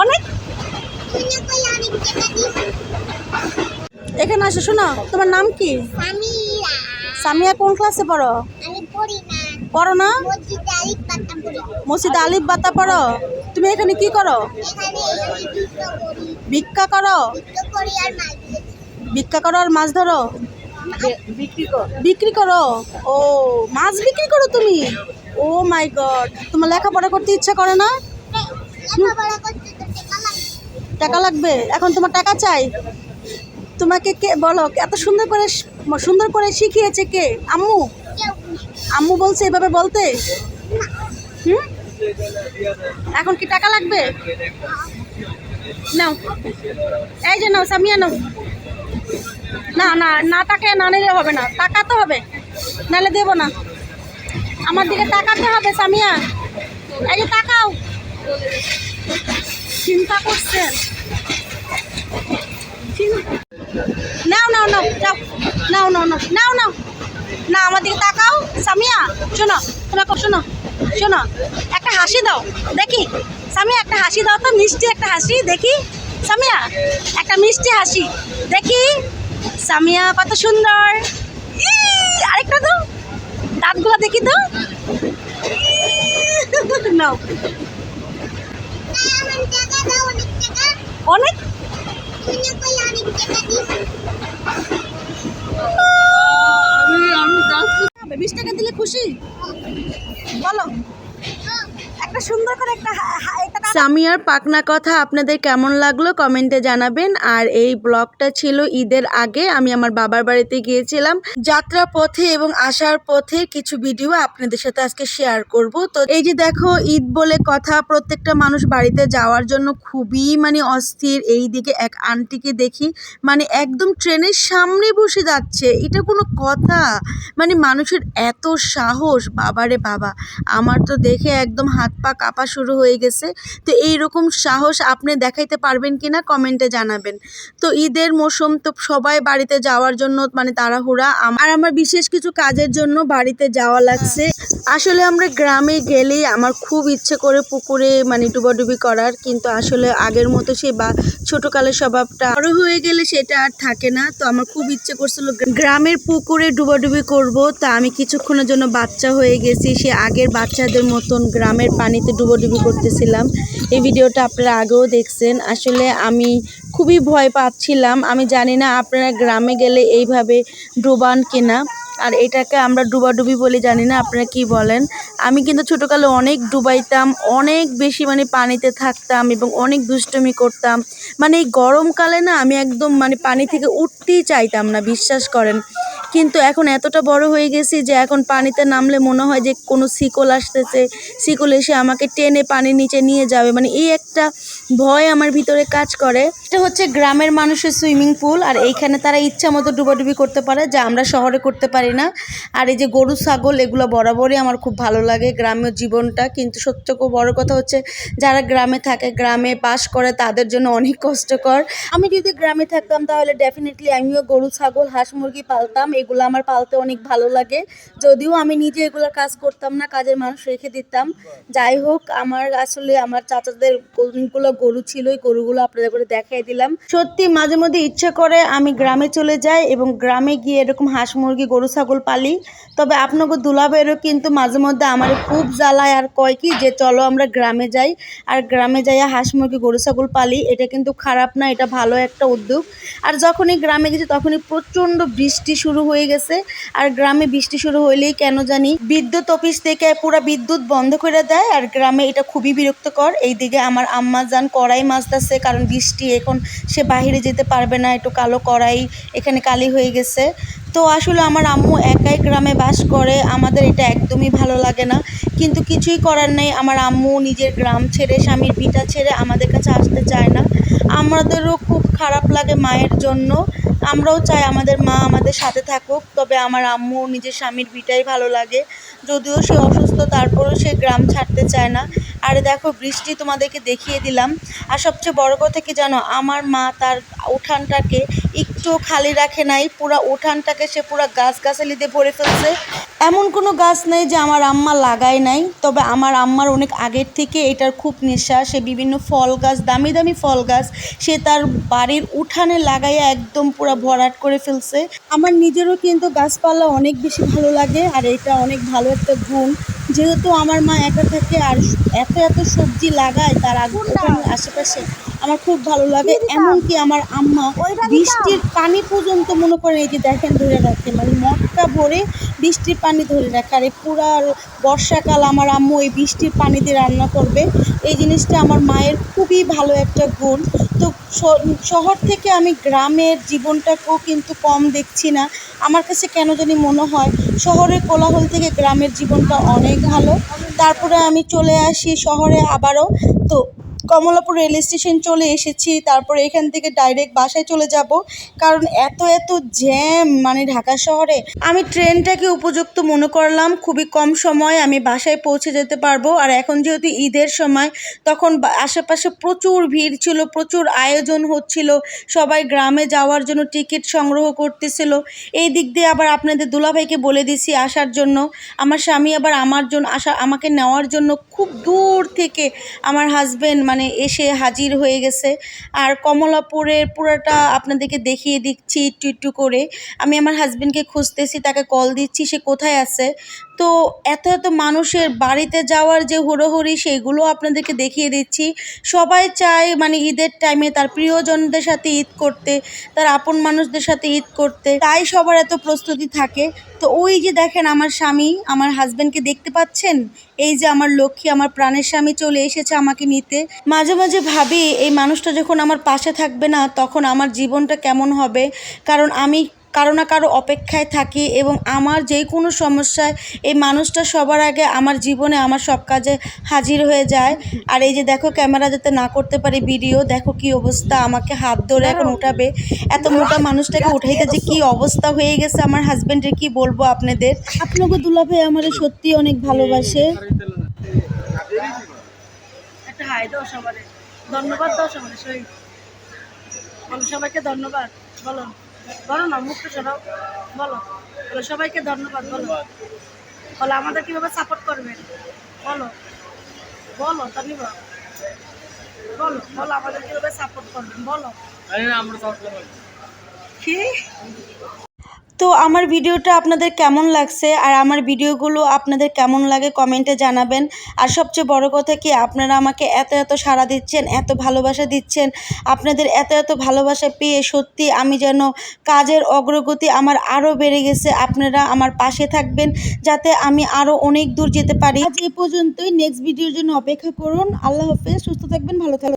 অনেক এখানে আসো শোনো তোমার নাম কি? সামিয়া। কোন ক্লাসে পড়ো? পড়ি না। মসজিদ আলিফ বাতা পড়ো। তুমি এখানে কি করো? ভিক্ষা করো। যুদ্ধ করি? আর মাছ ধরি। ভিক্ষা করো আর মাছ ধরো? বিক্রি করো। ও মাছ বিক্রি করো তুমি? ও মাই গড তোমার লেখাপড়া করতে ইচ্ছা করে না? টাকা লাগবে? এখন তোমার টাকা চাই। তোমাকে কে, বলো, এত সুন্দর করে সুন্দর করে শিখিয়েছে কে? আম্মু? আম্মু বলছে এভাবে বলতে? হুম? এখন কি টাকা লাগবে? নাও। এই যে নাও, সামিয়া নাও। না না না টাকায় না নিলে হবে না। টাকা তো হবে, নাহলে দেবো না। আমার দিকে তাকাতে হবে, সামিয়া। এই যে তাকাও। চিন্তা করছেন? নাও নাও নাও, যাও। নাও নাও নাও নাও নাও। না, আমার দিকে তাকাও। সামিয়া, শোনো, তোমাকে শোনো শোনো, একটা হাসি দাও। দেখি, সামিয়া, একটা হাসি দাও তো, মিষ্টি একটা হাসি, দেখি। সামিয়া, একটা মিষ্টি হাসি, দেখি। সামিয়া, কত সুন্দর। আরেকটা দাও। দাঁতগুলো দেখি তো। নাও। অনেক? বিশ টাকা দিলে খুশি? বলো। একটা সুন্দর করে একটা সামিয়ার পাকনা কথা আপনাদের কেমন লাগল কমেন্টে জানাবেন। আর এই ব্লগটা ছিল ঈদের আগে। আমি আমার বাবার বাড়িতে গিয়েছিলাম। যাত্রা পথে এবং আসার পথে কিছু ভিডিও আপনাদের সাথে আজকে শেয়ার করব। তো এই যে দেখো, ঈদ বলে কথা, প্রত্যেকটা মানুষ বাড়িতে যাওয়ার জন্য খুবই মানে অস্থির। এই দিকে এক আন্টিকে দেখি মানে একদম ট্রেনের সামনে বসে যাচ্ছে। এটা কোনো কথা। মানে মানুষের এত সাহস। বাবারে বাবা, আমার তো দেখে একদম হাত পা কাঁপা শুরু হয়ে গেছে। তো এই রকম সাহস আপনি দেখাইতে পারবেন কি না কমেন্টে জানাবেন। তো ঈদের মৌসুম তো সবাই বাড়িতে যাওয়ার জন্য মানে তাড়াহুড়া। আর আমার বিশেষ কিছু কাজের জন্য বাড়িতে যাওয়া লাগছে। আসলে আমরা গ্রামে গেলেই আমার খুব ইচ্ছে করে পুকুরে মানে ডুবাডুবি করার। কিন্তু আসলে আগের মতো সেই বা ছোটকালের স্বভাবটা বড় হয়ে গেলে সেটা আর থাকে না। তো আমার খুব ইচ্ছে করছিল গ্রামের পুকুরে ডুবাডুবি করব। তা আমি কিছুক্ষণের জন্য বাচ্চা হয়ে গেছি। সে আগের বাচ্চাদের মতন গ্রামের পানিতে ডুবাডুবি করতেছিলাম। এই ভিডিওটা আপনারা আগেও দেখছেন। আসলে আমি খুবই ভয় পাচ্ছিলাম। আমি জানি না আপনারা গ্রামে গেলে এইভাবে ডুবান কিনা। আর এটাকে আমরা ডুবাডুবি বলে জানি না, আপনারা কি বলেন? আমি কিন্তু ছোটোকালে অনেক ডুবাইতাম, অনেক বেশি মানে পানিতে থাকতাম এবং অনেক দুষ্টমি করতাম। মানে এই গরমকালে না আমি একদম মানে পানি থেকে উঠতেই চাইতাম না, বিশ্বাস করেন। কিন্তু এখন এতটা বড় হয়ে গেছি যে এখন পানিতে নামলে মনে হয় যে কোনো শিকল আসতেছে। শিকল এসে আমাকে টেনে পানির নিচে নিয়ে যাবে। মানে এই একটা ভয় আমার ভিতরে কাজ করে। এটা হচ্ছে গ্রামের মানুষের সুইমিং পুল আর এইখানে তারা ইচ্ছা মতো ডুবাডুবি করতে পারে, যা আমরা শহরে করতে পারি না। আর এই যে গরু, ছাগল এগুলো বরাবরই আমার খুব ভালো লাগে গ্রামের জীবনটা। কিন্তু সত্য খুব বড় কথা হচ্ছে, যারা গ্রামে থাকে, গ্রামে বাস করে, তাদের জন্য অনেক কষ্টকর। আমি যদি গ্রামে থাকতাম তাহলে ডেফিনেটলি আমিও গরু, ছাগল, হাঁস, মুরগি পালতাম। এগুলো আমার পালতে অনেক ভালো লাগে। যদিও আমি নিজে এগুলো কাজ করতাম না, কাজের মানুষ রেখে দিতাম। যাই হোক, আমার আসলে আমার চাচাদের অনেকগুলো গরু ছিল ওই গরুগুলো আপনাদের করে দেখাই দিলাম। সত্যি, মাঝে মধ্যে ইচ্ছে করে আমি গ্রামে চলে যাই এবং গ্রামে গিয়ে এরকম হাঁস মুরগি, গরু, ছাগল পালি। তবে আপনাকে দুলাবেরও কিন্তু মাঝে মধ্যে আমার খুব জ্বালায় আর কয় কি যে, চলো আমরা গ্রামে যাই। আর গ্রামে যাইয়া হাঁস মুরগি, গরু, ছাগল পালি, এটা কিন্তু খারাপ না, এটা ভালো একটা উদ্যোগ। আর যখনই গ্রামে গেছি, তখনই প্রচণ্ড বৃষ্টি শুরু হয়ে গেছে। আর গ্রামে বৃষ্টি শুরু হইলেই কেন জানি বিদ্যুৎ অফিস থেকে পুরো বিদ্যুৎ বন্ধ করে দেয়। আর গ্রামে এটা খুবই বিরক্তকর। এইদিকে আমার আম্মা যান কড়াই মাছতেছে কারণ বৃষ্টি এখন সে বাইরে যেতে পারবে না, একটু কালো কড়াই এখানে কালি হয়ে গেছে। তো আসলে আমার আম্মু একাই গ্রামে বাস করে, আমাদের এটা একদমই ভালো লাগে না। কিন্তু কিছুই করার নেই। আমার আম্মু নিজের গ্রাম ছেড়ে, স্বামীর ভিটা ছেড়ে আমাদের কাছে আসতে চায় না। আমাদেরও খুব খারাপ লাগে মায়ের জন্য। আমরাও চাই আমাদের মা আমাদের সাথে থাকুক, তবে আমার আম্মু নিজের স্বামীর বিটাই ভালো লাগে। যদিও সে অসুস্থ, তারপরেও সে গ্রাম ছাড়তে চায় না। আর দেখো, বৃষ্টি তোমাদেরকে দেখিয়ে দিলাম। আর সবচেয়ে বড় কথা কি জানো, আমার মা তার উঠানটাকে একটু খালি রাখে নাই, পুরা উঠানটাকে সে পুরা গাছ গাছালি দিয়ে ভরে ফেলছে। এমন কোনো গাছ নেই যে আমার আম্মা লাগায় নাই তবে আমার আম্মার অনেক আগের থেকে এটার খুব নেশা। সে বিভিন্ন ফল গাছ দামি দামি ফল গাছ সে তার বাড়ির উঠানে লাগাইয়া একদম পুরো ভরাট করে ফেলছে। আমার নিজেরও কিন্তু গাছপালা অনেক বেশি ভালো লাগে আর এটা অনেক ভালো একটা গুণ। যেহেতু আমার মা একা থাকে আর এত এত সবজি লাগায় তার আশেপাশে আমার খুব ভালো লাগে। এমনকি আমার আম্মা বৃষ্টির পানি পর্যন্ত মনে করেন এই যে দেখেন ধরে রাখে মানে মটকা ভরে বৃষ্টির পানি ধরে রাখে। আর এই পুরা বর্ষাকাল আমার আম্মু এই বৃষ্টির পানি দিয়ে রান্না করবে। এই জিনিসটা আমার মায়ের খুবই ভালো একটা গুণ। তো শহর থেকে আমি গ্রামের জীবনটাকেও কিন্তু কম দেখছি না। আমার কাছে কেন জানি মনে হয়, শহরের কোলাহল থেকে গ্রামের জীবনটা অনেক ভালো। তারপরে আমি চলে আসি শহরে আবারও। তো কমলাপুর রেল স্টেশন চলে এসেছি, তারপরে এখান থেকে ডাইরেক্ট বাসায় চলে যাব। কারণ এত এত জ্যাম মানে ঢাকা শহরে। আমি ট্রেনটাকে উপযুক্ত মনে করলাম, খুবই কম সময় আমি বাসায় পৌঁছে যেতে পারব। আর এখন যেহেতু ঈদের সময়, তখন আশেপাশে প্রচুর ভিড় ছিল, প্রচুর আয়োজন হচ্ছিল। সবাই গ্রামে যাওয়ার জন্য টিকিট সংগ্রহ করতেছিল। এই দিক দিয়ে আবার আপনাদের দুলাভাইকে বলে দিছি আসার জন্য। আমার স্বামী আবার আমার জন্য আসা, আমাকে নেওয়ার জন্য খুব দূর থেকে আমার হাজব্যান্ড মানে এসে হাজির হয়ে গেছে। আর কমলাপুরের পুরোটা আপনাদেরকে দেখিয়ে দিচ্ছি একটু একটু করে। আমি আমার হাজব্যান্ডকে খুঁজতেছি, তাকে কল দিচ্ছি, সে কোথায় আছে? তো এত এত মানুষের বাড়িতে যাওয়ার যে হুড়োহুড়ি সেইগুলো আপনাদেরকে দেখিয়ে দিচ্ছি। সবাই চায় মানে ঈদের টাইমে তার প্রিয়জনদের সাথে ঈদ করতে, তার আপন মানুষদের সাথে ঈদ করতে। তাই সবার এত প্রস্তুতি থাকে। তো ওই যে দেখেন আমার স্বামী, আমার হাজব্যান্ডকে দেখতে পাচ্ছেন? এই যে আমার লক্ষ্মী, আমার প্রাণের স্বামী চলে এসেছে আমাকে নিতে। মাঝে মাঝে ভাবি, এই মানুষটা যখন আমার পাশে থাকবে না, তখন আমার জীবনটা কেমন হবে? কারণ আমি কারও না কারও অপেক্ষায় থাকি এবং আমার যে কোনো সমস্যায় এই মানুষটা সবার আগে আমার জীবনে আমার সব কাজে হাজির হয়ে যায়। আর এই যে দেখো ক্যামেরা যাতে না করতে পারি ভিডিও দেখো কি অবস্থা আমাকে হাত ধরে এখন উঠাবে। এত মোটা মানুষটাকে উঠাইতে যে কি অবস্থা হয়ে গেছে আমার হাজবেন্ডের কি বলব আপনাদের? আপনাকে দুলাভাই আমার সত্যি অনেক ভালোবাসে। ধন্যবাদ সবারে সই সবাইকে ধন্যবাদ বলো। বলো না মুখটা চড়াও বলো। বলো সবাইকে ধন্যবাদ বলো। বলো আমাদের কীভাবে সাপোর্ট করবেন? বলো। বলো ধন্যবাদ। বলো বলো আমাদের কীভাবে সাপোর্ট করবেন? বলো। কি? তো আমার ভিডিওটা আপনাদের কেমন লাগছে? আর আমার ভিডিওগুলো আপনাদের কেমন লাগে কমেন্টে জানাবেন। আর সবচেয়ে বড় কথা কি, আপনারা আমাকে এত এত সাড়া দিচ্ছেন, এত ভালোবাসা দিচ্ছেন। আপনাদের এত এত ভালোবাসা পেয়ে সত্যি আমি যেন কাজের অগ্রগতি আমার আরও বেড়ে গেছে। আপনারা আমার পাশে থাকবেন যাতে আমি আরও অনেক দূর যেতে পারি। আজ এ পর্যন্তই। নেক্সট ভিডিওর জন্য অপেক্ষা করুন। আল্লাহ হাফেজ। সুস্থ থাকবেন, ভালো থাকবেন।